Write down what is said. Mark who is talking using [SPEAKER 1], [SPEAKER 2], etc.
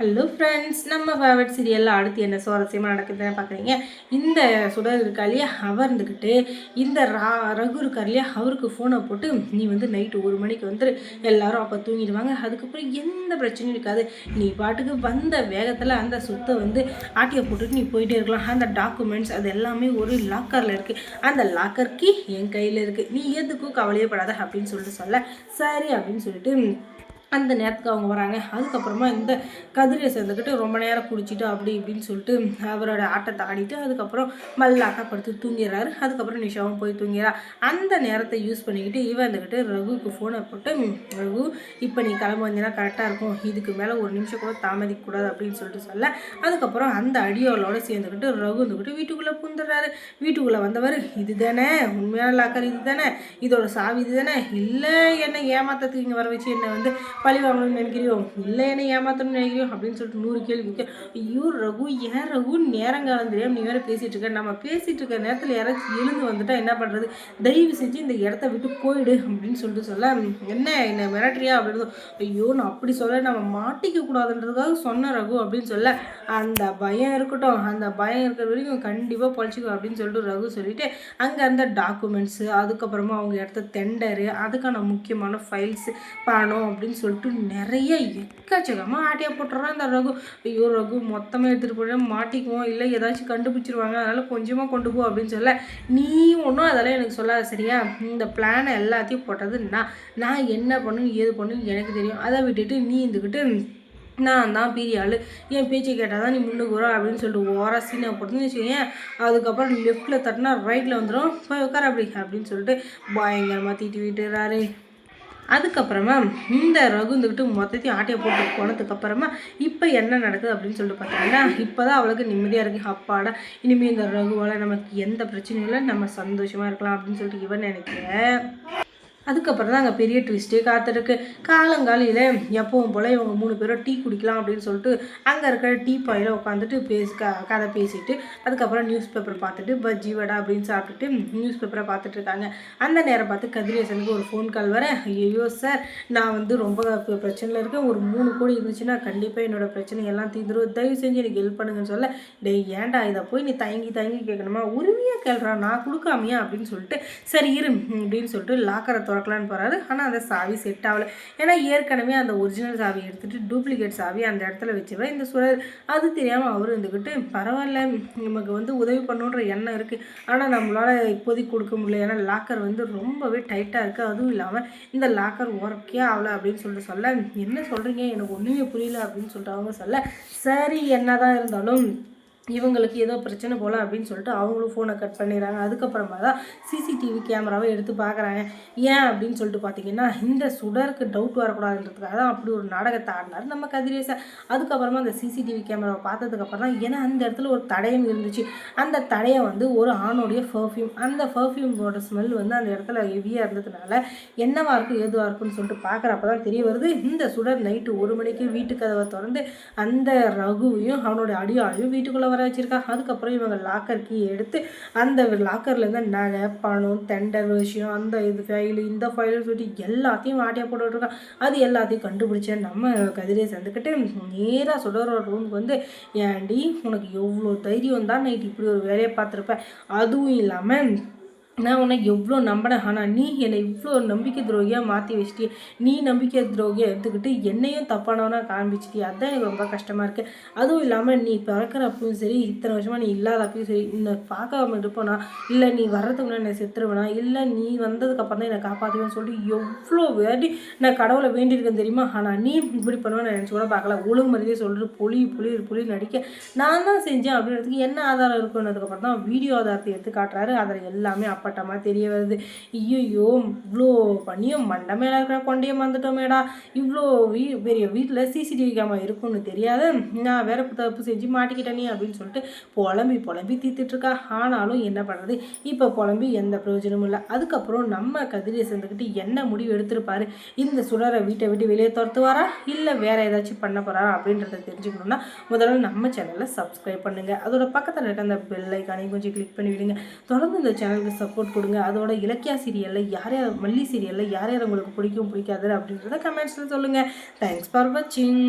[SPEAKER 1] Hello friends நம்ம favourite சீரியலில் அடுத்து என்ன சுவாரஸ்யமாக நடக்குதுன்னு பார்க்குறீங்க? இந்த சுடர் இருக்கா இல்லையா அவர் இருந்துக்கிட்டு இந்த ரா ரகு இருக்கார் இல்லையா அவருக்கு ஃபோனை போட்டு நீ வந்து நைட்டு ஒரு மணிக்கு வந்துரு. எல்லாரும் அப்போ தூங்கிடுவாங்க. அதுக்கப்புறம் எந்த பிரச்சனையும் இருக்காது. நீ பாட்டுக்கு வந்த வேகத்தில் அந்த சொத்தை வந்து ஆட்டியை போட்டுட்டு நீ போயிட்டே இருக்கலாம். அந்த டாக்குமெண்ட்ஸ் அது எல்லாமே ஒரு லாக்கரில் இருக்குது அந்த லாக்கர் கீ என் கையில் இருக்குது நீ எதுக்கும் கவலையப்படாத அப்படின்னு சொல்லிட்டு சொல்ல. சரி அப்படின்னு சொல்லிட்டு அந்த நேரத்துக்கு அவங்க வராங்க. அதுக்கப்புறமா இந்த கதிரை சேர்ந்துக்கிட்டு ரொம்ப நேரம் குடிச்சிட்டு அப்படி இப்படின்னு சொல்லிட்டு அவரோட ஆட்டத்தை ஆடிட்டு அதுக்கப்புறம் மல்லாக்கா படுத்து தூங்கிடுறாரு அதுக்கப்புறம் நிஷாவும் போய் தூங்கிறா. அந்த நேரத்தை யூஸ் பண்ணிக்கிட்டு இவன் வந்துக்கிட்டு ரகுவுக்கு ஃபோனை போட்டு ரகு இப்போ நீ கிளம்பு வந்தீங்கன்னா கரெக்டாக இருக்கும். இதுக்கு மேலே ஒரு நிமிஷம் கூட தாமதிக்கக்கூடாது அப்படின்னு சொல்லிட்டு சொல்ல. அதுக்கப்புறம் அந்த அடியோலோட சேர்ந்துக்கிட்டு ரகு வந்துக்கிட்டு வீட்டுக்குள்ளே புந்துடுறாரு வீட்டுக்குள்ளே வந்தவர் இது தானே உண்மையான லாக்கர் இது தானே இதோட சாவி இது தானே இல்லை என்னை ஏமாத்தத்துக்கு இங்கே வர வச்சு என்னை வந்து பழி வாங்கணும்னு நினைக்கிறியோ? இல்லை என்ன ஏமாத்தணும்னு நினைக்கிறியோ? அப்படின்னு சொல்லிட்டு நூறு கேள்வி கேட்க ஐயோ ரகு ஏன் ரகு? நேரம் தெரியாமல் நீ வேறு பேசிகிட்டு இருக்க. நம்ம பேசிகிட்டு இருக்க நேரத்தில் யாராச்சும் எழுந்து வந்துட்டா என்ன பண்ணுறது தயவு செஞ்சு இந்த இடத்த விட்டு போயிடு அப்படின்னு சொல்லிட்டு சொல்ல என்ன என்ன மிரட்டுறியா அப்படின்னு ஐயோ நான் அப்படி சொல்ல நம்ம மாட்டிக்க கூடாதுன்றதுக்காக சொன்ன ரகு அப்படின்னு சொல்ல அந்த பயம் இருக்கட்டும் அந்த பயம் இருக்கிற வரைக்கும் கண்டிப்பாக பொழைச்சிக்கோ அப்படின்னு சொல்லிட்டு ரகு சொல்லிட்டு அங்கே இருந்த டாக்குமெண்ட்ஸு அதுக்கப்புறமா அவங்க இடத்த டெண்டரு அதுக்கான முக்கியமான ஃபைல்ஸ் பணம் அப்படின்னு சொல்லி சொல்லிட்டு நிறைய எக்கச்சக்கமாக ஆட்டியாக போட்டுறான் அந்த ரகு. ஐயோ ரகு மொத்தமாக எடுத்துகிட்டு போய் மாட்டிக்குவோம். இல்லை ஏதாச்சும் கண்டுபிடிச்சிருவாங்க. அதனால் கொஞ்சமாக கொண்டு போ அப்படின்னு சொல்ல நீ ஒன்றும் அதெல்லாம் எனக்கு சொல்லாத சரியா? இந்த பிளானை எல்லாத்தையும் போட்டது நான். நான் என்ன பண்ணணும் ஏது பண்ணணும் எனக்கு தெரியும். அதை விட்டுட்டு நீ இருந்துக்கிட்டு நான் தான் பீரிய ஆள். என் பேச்சை கேட்டால் தான் நீ முன்னுக்கு வரும் அப்படின்னு சொல்லிட்டு ஓரா சீனை போட்டுன்னு வச்சுக்கோங்க அதுக்கப்புறம் லெஃப்ட்டில் தட்டினா ரைட்டில் வந்துடும் போய் உட்கார அப்படி அப்படின்னு சொல்லிட்டு பயங்கரமாக தீட்டி விட்டுறாரு. அதுக்கப்புறமா இந்த ரகு இருந்துக்கிட்டு மொத்தத்தையும் ஆட்டையை போட்டு போனதுக்கப்புறமா இப்போ என்ன நடக்குது அப்படின்னு சொல்லிட்டு பார்த்தோம்னா இப்போ தான் அவளுக்கு நிம்மதியாக இருக்குது அப்பாடா இனிமேல் இந்த ரகுவால் நமக்கு எந்த பிரச்சனையும் இல்லை. நம்ம சந்தோஷமாக இருக்கலாம் அப்படின்னு சொல்லிட்டு இவன் நினைக்கிறேன் அதுக்கப்புறம் தான் அங்கே பெரிய ட்விஸ்ட்டே காத்திருக்கு. காலங்காலையில் எப்பவும் போல் இவங்க மூணு பேரும் டீ குடிக்கலாம் அப்படின்னு சொல்லிட்டு அங்கே இருக்கிற டீ பாயில் உட்காந்துட்டு பேசி க கதை பேசிட்டு அதுக்கப்புறம் நியூஸ் பேப்பர் பார்த்துட்டு பஜ்ஜி வடை அப்படின்னு சாப்பிட்டுட்டு நியூஸ் பேப்பரை பார்த்துட்டு இருக்காங்க. அந்த நேரம் பார்த்து கதிரேசனுக்கு ஒரு ஃபோன் கால் வர ஐயோ சார் நான் வந்து ரொம்ப பிரச்சனையில் இருக்கேன். ஒரு மூணு கோடி இருந்துச்சுன்னா கண்டிப்பாக என்னோடய பிரச்சனை எல்லாம் தீர்ந்துடும் தயவு செஞ்சு எனக்கு ஹெல்ப் பண்ணுங்கன்னு சொல்ல டேய் ஏன்டா இதை போய் நீ தயங்கி தயங்கி கேட்கணுமா? உரிமையாக கேள்றா? நான் கொடுக்காமையா? அப்படின்னு சொல்லிட்டு சரி இரு அப்படின்னு சொல்லிட்டு லாக்கரை திறக்கலான்னு போகிறாரு ஆனால் அந்த சாவி செட் ஆகலை. ஏன்னா ஏற்கனவே அந்த ஒரிஜினல் சாவி எடுத்துகிட்டு டூப்ளிகேட் சாவி அந்த இடத்துல வச்சுவேன் இந்த சுழல் அது தெரியாமல் அவர் இருந்துக்கிட்டு பரவாயில்ல நமக்கு வந்து உதவி பண்ணுன்ற எண்ணம் இருக்குது ஆனால் நம்மளால் இப்போதைக்கு கொடுக்க முடியல. ஏன்னா லாக்கர் வந்து ரொம்பவே டைட்டாக இருக்குது அதுவும் இல்லாமல் இந்த லாக்கர் ஒர்க்கே ஆகலை அப்படின்னு சொல்லிட்டு சொல்ல என்ன சொல்கிறீங்க எனக்கு ஒன்றுமே புரியல அப்படின்னு சொல்லிட்டு அவங்க சொல்ல சரி என்ன தான் இருந்தாலும் இவங்களுக்கு ஏதோ பிரச்சனை போல் அப்படின்னு சொல்லிட்டு அவங்களும் ஃபோனை கட் பண்ணிடுறாங்க. அதுக்கப்புறமா தான் சிசிடிவி கேமராவை எடுத்து பார்க்குறாங்க. ஏன் அப்படின்னு சொல்லிட்டு பார்த்தீங்கன்னா இந்த சுடருக்கு டவுட் வரக்கூடாதுன்றதுக்காக தான் அப்படி ஒரு நாடகத்தை ஆடினார் நம்ம கதிரேசன். அதுக்கப்புறமா அந்த சிசிடிவி கேமராவை பார்த்ததுக்கப்புறம் தான் ஏன்னா அந்த இடத்துல ஒரு தடயம் இருந்துச்சு. அந்த தடையை வந்து ஒரு ஆணோடைய பர்ஃப்யூம் அந்த பர்ஃப்யூமோட ஸ்மெல் வந்து அந்த இடத்துல ஹெவியாக இருந்ததுனால என்னவா இருக்கும் ஏதுவாக இருக்கும்னு சொல்லிட்டு பார்க்குறப்ப தான் தெரிய வருது. இந்த சுடர் நைட்டு ஒரு மணிக்கு வீட்டு கதவை திறந்து அந்த ரகுவையும் அவனுடைய அடியாளையும் வீட்டுக்குள்ளே வர வச்சுருக்கா அதுக்கப்புறம் இவங்க லாக்கர் கீ எடுத்து அந்த லாக்கர்லேருந்து நகை பணம் டெண்டர் விஷயம் அந்த இது ஃபைலு இந்த ஃபைலுன்னு சொல்லிட்டு எல்லாத்தையும் வாட்டியாக போட்டுட்ருக்கா அது எல்லாத்தையும் கண்டுபிடிச்சேன் நம்ம கதிரே சேர்ந்துக்கிட்டு நேராக சுடரோட ரூமுக்கு வந்து ஏன்டி உனக்கு எவ்வளோ தைரியம் தான் நைட்டு இப்படி ஒரு வேலையை பார்த்துருப்பேன் அதுவும் இல்லாமல் நான் உன்னை எவ்வளோ நம்பினேன். ஆனால் நீ என்னை இவ்வளோ நம்பிக்கை துரோகியாக மாற்றி வச்சிட்டி நீ நம்பிக்கை துரோகியாக எடுத்துக்கிட்டு என்னையும் தப்பானவனாக காண்பிச்சிட்டி அதுதான் எனக்கு ரொம்ப கஷ்டமாக இருக்குது அதுவும் இல்லாமல் நீ பிறக்கிறப்பவும் சரி இத்தனை வருஷமாக நீ இல்லாதப்பையும் சரி என்னை பார்க்காம இருப்போனா? இல்லை நீ வர்றதுக்கு முன்னாடி என்னை செத்துருவேனா? இல்லை நீ வந்ததுக்கப்புறம் தான் என்னை காப்பாற்றுவேன்னு சொல்லிட்டு எவ்வளோ வேண்டி நான் கடவுளை வேண்டியிருக்கேன் தெரியுமா? ஆனால் நீ இப்படி பண்ணுவேன்னு நினச்சி கூட பார்க்கல. ஒழுங்கு மாதிரியே சொல்கிறது புளி புளி புளி நடிக்க. நான் தான் செஞ்சேன் அப்படின்றதுக்கு என்ன ஆதாரம் இருக்குன்றதுக்கப்புறம் தான் வீடியோ ஆதாரத்தை எடுத்து காட்டுறாரு. அதில் எல்லாமே அப்போ அப்பட்டமாக தெரிய வருது. ஐயோ இவ்வளோ பண்ணியும் மண்டை மேலே இருக்கிற கொண்டையை மறந்துட்டோமேடா. இவ்வளோ வீ பெரிய வீட்டில் சிசிடிவி கேமரா இருக்கும்னு தெரியாத நான் வேற தப்பு செஞ்சு மாட்டிக்கிட்டேனே அப்படின்னு சொல்லிட்டு புலம்பி புலம்பி தீர்த்துட்ருக்கா. ஆனாலும் என்ன பண்ணுறது இப்போ புலம்பி எந்த பிரயோஜனமும் இல்லை. அதுக்கப்புறம் நம்ம கதிரியை சேர்ந்துக்கிட்டு என்ன முடிவு எடுத்திருப்பாரு? இந்த சுடரை வீட்டை விட்டு வெளியே துரத்துவாரா? இல்லை வேறு ஏதாச்சும் பண்ண போகிறாரா அப்படின்றத தெரிஞ்சுக்கணும்னா முதல்ல நம்ம சேனலை சப்ஸ்கிரைப் பண்ணுங்கள் அதோட பக்கத்தில் இருக்க அந்த பெல் ஐக்கானையும் கொஞ்சம் கிளிக் பண்ணி விடுங்க தொடர்ந்து இந்த சேனலுக்கு சப்போர்ட் சப்போர்ட் கொடுங்க. அதோட இலக்கியா சீரியலில் யார் யார் மல்லி சீரியலில் யார் யார் உங்களுக்கு பிடிக்கும் பிடிக்காது அப்படின்றத கமெண்ட்ஸில் சொல்லுங்கள் தேங்க்ஸ் ஃபார் வாட்சிங்